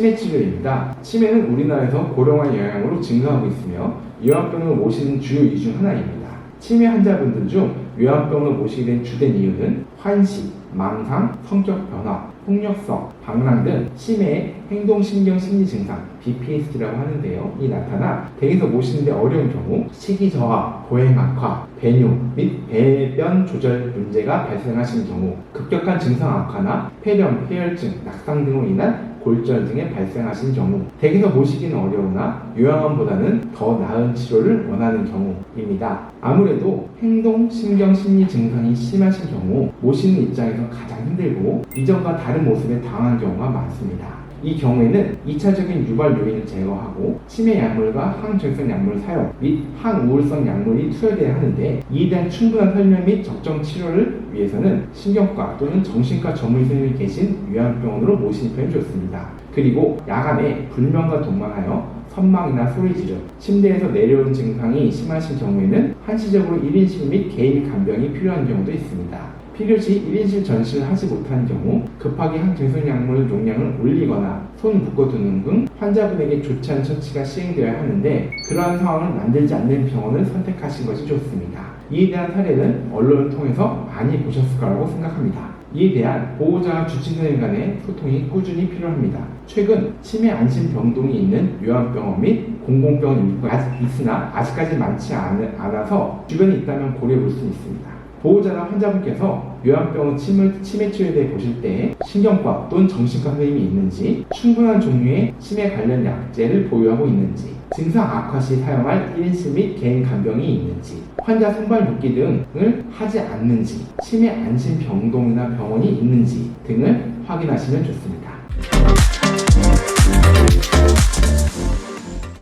치매 치료입니다. 치매는 우리나라에서 고령화 영향으로 증가하고 있으며 요양병을 모시는 주요 이유 중 하나입니다. 치매 환자분들 중 요양병을 모시게 된 주된 이유는 환시, 망상, 성격 변화, 폭력성, 방랑 등 치매의 행동신경 심리 증상 BPSD라고 하는데요. 이 나타나 댁에서 모시는데 어려운 경우 식이 저하, 보행 악화, 배뇨 및 배변 조절 문제가 발생하신 경우 급격한 증상 악화나 폐렴, 폐혈증, 낙상 등으로 인한 골절 등에 발생하신 경우 댁에서 모시기는 어려우나 요양원보다는 더 나은 치료를 원하는 경우입니다. 아무래도 행동, 신경, 심리 증상이 심하신 경우 모시는 입장에서 가장 힘들고 이전과 다른 모습에 당한 경우가 많습니다. 이 경우에는 2차적인 유발 요인을 제거하고 치매 약물과 항졸성 약물 사용 및 항우울성 약물이 투여돼야 하는데 이에 대한 충분한 설명 및 적정 치료를 위해서는 신경과 또는 정신과 전문 선생님이 계신 요양병원으로 모시는 편이 좋습니다. 그리고 야간에 불면과 동반하여 선망이나 소리 지르, 침대에서 내려오는 증상이 심하신 경우에는 한시적으로 1인실 및 개인 간병이 필요한 경우도 있습니다. 필요시 1인실 전시를 하지 못한 경우 급하게 약물 용량을 올리거나 손 묶어두는 등 환자분에게 좋지 않은 처치가 시행되어야 하는데 그러한 상황을 만들지 않는 병원을 선택하신 것이 좋습니다. 이에 대한 사례는 언론을 통해서 많이 보셨을 거라고 생각합니다. 이에 대한 보호자와 주치 선생님 간의 소통이 꾸준히 필요합니다. 최근 치매 안심 병동이 있는 요양병원 및 공공병원 인구가 아직 있으나 아직까지 많지 않- 않아서 주변에 있다면 고려해 볼 수 있습니다. 보호자나 환자분께서 요양병원 치매, 치매 치료에 대해 보실 때 신경과 또는 정신과 선생님이 있는지 충분한 종류의 치매 관련 약제를 보유하고 있는지 증상 악화 시 사용할 1인실 및 개인 간병이 있는지 환자 손발 묶기 등을 하지 않는지 치매 안심 병동이나 병원이 있는지 등을 확인하시면 좋습니다.